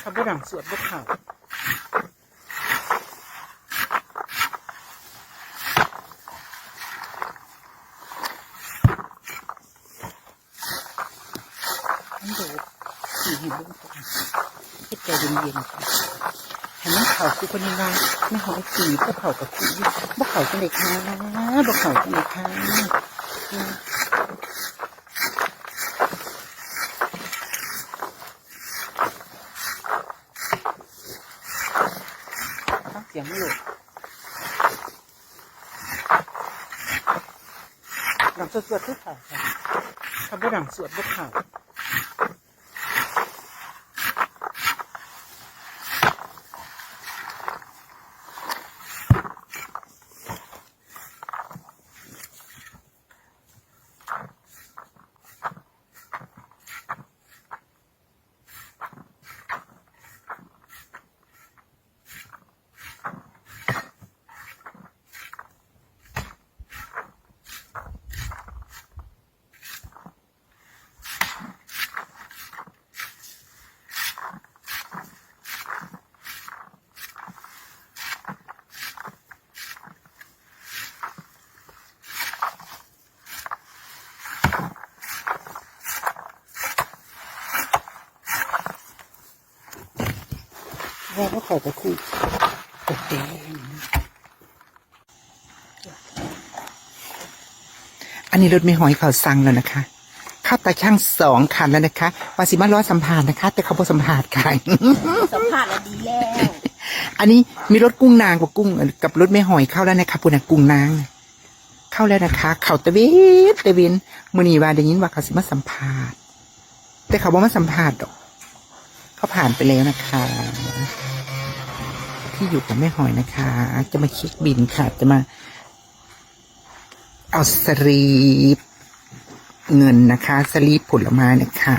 ทำบ่ดังสวดบ่ข่าวมันโดดขี่เห็นลูกก่อนให้ใจเย็นๆค่ะให้มันเขาคือคนยังไงไม่หอยสีก็เขากับสีบ่เขาจังเลยค่ะบ่เขาจังเลยค่ะอืมฟัง เสียงไม่หลุดดังสวดสวดทุกข่าวค่ะคำว่าดังสวดทุกข่าว ว่าว่าเขาจะคู่โอเคอันนี้รถไม่หอยเขาสั่งแล้วนะคะเข้าตาช่างสองคันแล้วนะคะวาสิมาล้อสัมภาษณ์นะคะ แต่เขาบอสัมภาษณ์ค่ะสัมผัสแล้วดีแล้ว อันนี้มีรถกุ้งนางกับกุ้งกับรถไม่หอยเข้าแล้วนะคะปุ่นนะกุ้งนางเข้าแล้วนะคะ เขาตะเวนตะเวนมือนีว่าได้ยินว่าเขาสิมาสัมภาษณ์ แต่เขาบอกมาสัมภาษณ์ดอกเขาผ่านไปแล้วนะคะ ที่อยู่กับแม่หอยนะคะ จะมาเช็คบินค่ะ จะมา เอาสลีปเงินนะคะ สลีปผลไม้นะคะ